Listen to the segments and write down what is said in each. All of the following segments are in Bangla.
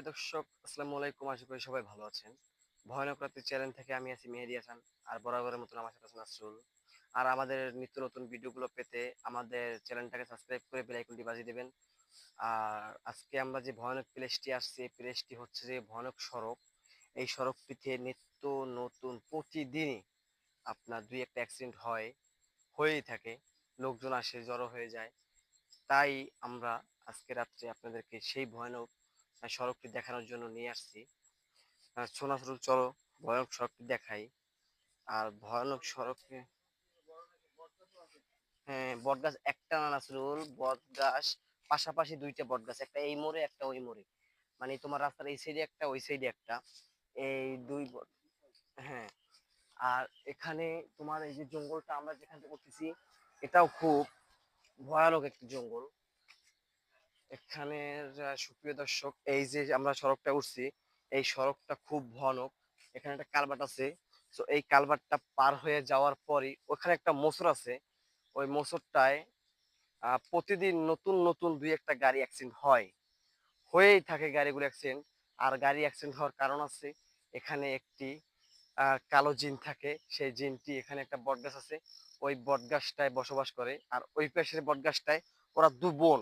সুপ্রিয় দর্শক, আসসালামু আলাইকুম। আশা করি সবাই ভালো আছেন। ভয়ানক রাত্রি চ্যানেল থেকে আমি আছি মেহেদি হাসান, আর বরাবরের মতন আমার সাথে আছেন নাসরুল। আর আমাদের নিত্য নতুন ভিডিওগুলো পেতে আমাদের চ্যানেলটাকে সাবস্ক্রাইব করে বেল আইকনটি বাজিয়ে দেবেন। আর আজকে আমরা যে ভয়ানক প্লেসটি আসছি, এই প্লেসটি হচ্ছে যে ভয়ানক সড়ক। এই সড়কটিতে নিত্য নতুন প্রতিদিনই আপনার দুই একটা অ্যাক্সিডেন্ট হয়, হয়েই থাকে। লোকজন আসে, জড়ো হয়ে যায়। তাই আমরা আজকে রাত্রে আপনাদেরকে সেই ভয়ানক সড়কটি দেখানোর জন্য নিয়ে আসছি। আহ, সোনাচুর চলো ভয়ানক সড়কটি দেখাই। আর ভয়ানক সড়কে হ্যাঁ বটগাছ একটা না নাসরুল বটগাছ পাশাপাশি দুইটা বটগাছ একটা এই মোড়ে একটা ওই মোড়ে। মানে তোমার রাস্তার এই সাইডে একটা ওই সাইডে একটা। এই দুই বট- হ্যাঁ আর এখানে তোমার এই যে জঙ্গলটা আমরা যেখান থেকে করতেছি এটাও খুব ভয়ানক একটি জঙ্গল। এখানের সুপ্রিয় দর্শক এই যে আমরা সড়কটা উঠছি এই সড়কটা খুব ভয়ানক। এখানে একটা কালভার্ট আছে। তো এই কালভার্টটা পার হয়ে যাওয়ার পরই ওখানে একটা মোচর আছে। ওই মোচরটায় আহ, প্রতিদিন নতুন নতুন দুই একটা গাড়ি অ্যাক্সিডেন্ট হয়। হয়েই থাকে গাড়িগুলো অ্যাক্সিডেন্ট আর গাড়ি অ্যাক্সিডেন্ট হওয়ার কারণ আছে এখানে একটি কালো জিন থাকে। সেই জিনটি এখানে একটা বটগাছ আছে। ওই বটগাছটায় বসবাস করে। আর ওই পাশের বটগাছটায় ওরা দু বোন।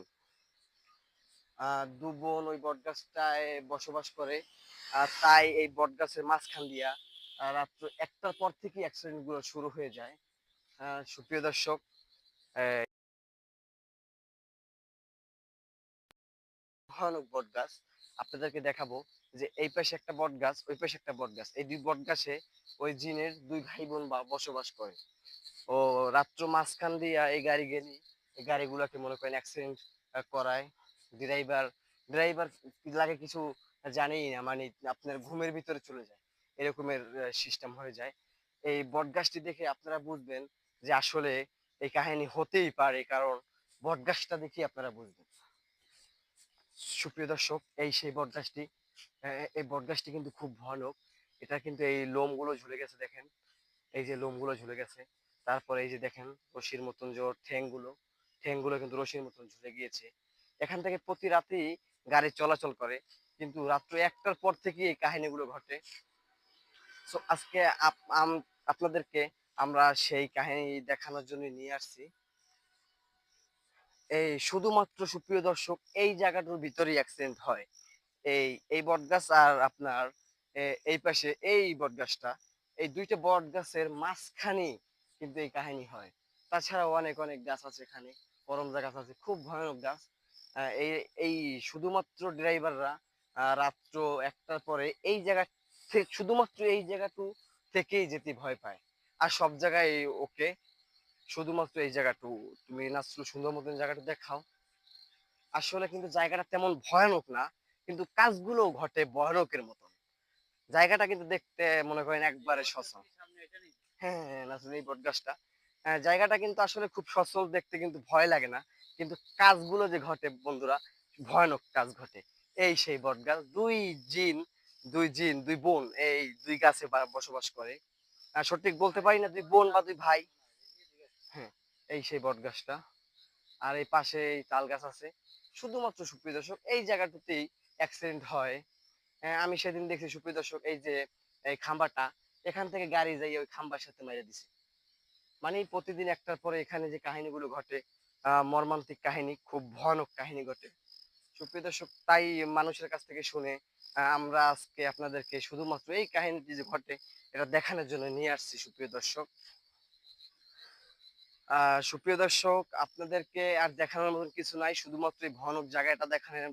দু বোন ওই বটগাছটায় বসবাস করে। আর তাই এই বটগাছের মাঝখান দিয়া রাত্র একটার পর থেকে অ্যাক্সিডেন্টগুলো শুরু হয়ে যায়। সুপ্রিয় দর্শক ভয়ানক আপনাদেরকে দেখাবো যে এই পাশে একটা বটগাছ, ওই পাশে একটা বটগাছ। এই দুই বটগাছে ওই জিনের দুই ভাই বোন বা বসবাস করে। ও রাত্র মাঝখান দিয়া এই গাড়ি গেলি, এই গাড়িগুলোকে মনে করেন অ্যাক্সিডেন্ট করায়। ড্রাইভার ড্রাইভার লাগে কিছু জানেই না মানে আপনার ঘুমের ভিতরে চলে যায়, এরকমের সিস্টেম হয়ে যায়। এই বটগাছটি দেখে আপনারা বুঝবেন যে আসলে এই কাহিনী হতেই পারে, কারণ বটগাছটা দেখে আপনারা বুঝবেন। সুপ্রিয় দর্শক, এই সেই বটগাছটি এই বটগাছটি কিন্তু খুব ভয়ানক। এটা কিন্তু এই লোমগুলো ঝুলে গেছে, দেখেন। এই যে লোমগুলো ঝুলে গেছে, তারপরে এই যে দেখেন রশির মতন ওর ঠ্যাংগুলো ঠ্যাংগুলো কিন্তু রশির মতন ঝুলে গিয়েছে। এখান থেকে প্রতি রাতেই গাড়ি চলাচল করে। কিন্তু রাত্র একটার পর থেকে এই কাহিনীগুলো ঘটে। তো আজকে আপনাদেরকে আমরা সেই কাহিনী দেখানোর জন্য নিয়ে আসছি। এই শুধুমাত্র সুপ্রিয় দর্শক, এই জায়গাটার ভিতরেই অ্যাক্সিডেন্ট হয়। এই এই বটগাছ আর আপনার এই পাশে এই বটগাছটা, এই দুইটা বটগাছের মাঝখানে কিন্তু এই কাহিনী হয়। তাছাড়াও অনেক অনেক গাছ আছে এখানে। করমজা গাছ আছে, খুব ভয়ানক গাছ। এই এই শুধুমাত্র ড্রাইভাররা রাত্র একটার পরে এই জায়গা শুধুমাত্র এই জায়গাটু থেকেই যেতে ভয় পায়। আর সব জায়গায় ওকে শুধুমাত্র এই জায়গাটু তুমি নাচলো সুন্দর মতন জায়গাটা দেখাও। আসলে কিন্তু জায়গাটা তেমন ভয়ানক না কিন্তু কাজগুলো ঘটে ভয়ানকের মতন। জায়গাটা কিন্তু দেখতে মনে করেন একবারে সচল। হ্যাঁ হ্যাঁ নাচলে এই আহ, জায়গাটা কিন্তু আসলে খুব সচল, দেখতে কিন্তু ভয় লাগে না। কিন্তু কাজগুলো যে ঘটে, বন্ধুরা, ভয়ানক কাজ ঘটে। এই সেই বটগাছ দুই জিন দুই জিন, দুই বোন, এই দুই গাছে বসবাস করে। সঠিক বলতে পারি না, দুই বোন বা দুই ভাই? হ্যাঁ এই সেই বটগাছটা আর এই পাশে এই তাল গাছ আছে। শুধুমাত্র সুপ্রিয় দর্শক, এই জায়গাটাতেই অ্যাক্সিডেন্ট হয়। আমি সেদিন দেখছি সুপ্রিয় দর্শক, এই যে, এই খাম্বাটা, এখান থেকে গাড়ি যাই ওই খাম্বার সাথে মেরে দিছে। মানে প্রতিদিন একটার পরে এখানে যে কাহিনীগুলো ঘটে মর্মান্তিক কাহিনী, খুব ভয়ানক কাহিনী ঘটে। সুপ্রিয় দর্শক, তাই মানুষের কাছ থেকে শুনে আমরা আজকে আপনাদেরকে শুধুমাত্র এই কাহিনীটি যে ঘটে, এটা দেখানোর জন্য নিয়ে আসছি সুপ্রিয় দর্শক। সুপ্রিয় দর্শক, আপনাদেরকে আর দেখানোর মতন কিছু নাই, শুধুমাত্র এই ভয়ানক জায়গাটা দেখানোর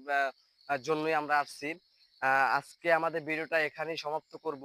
জন্যই আমরা আসছি। আজকে আমাদের ভিডিওটা এখানেই সমাপ্ত করব।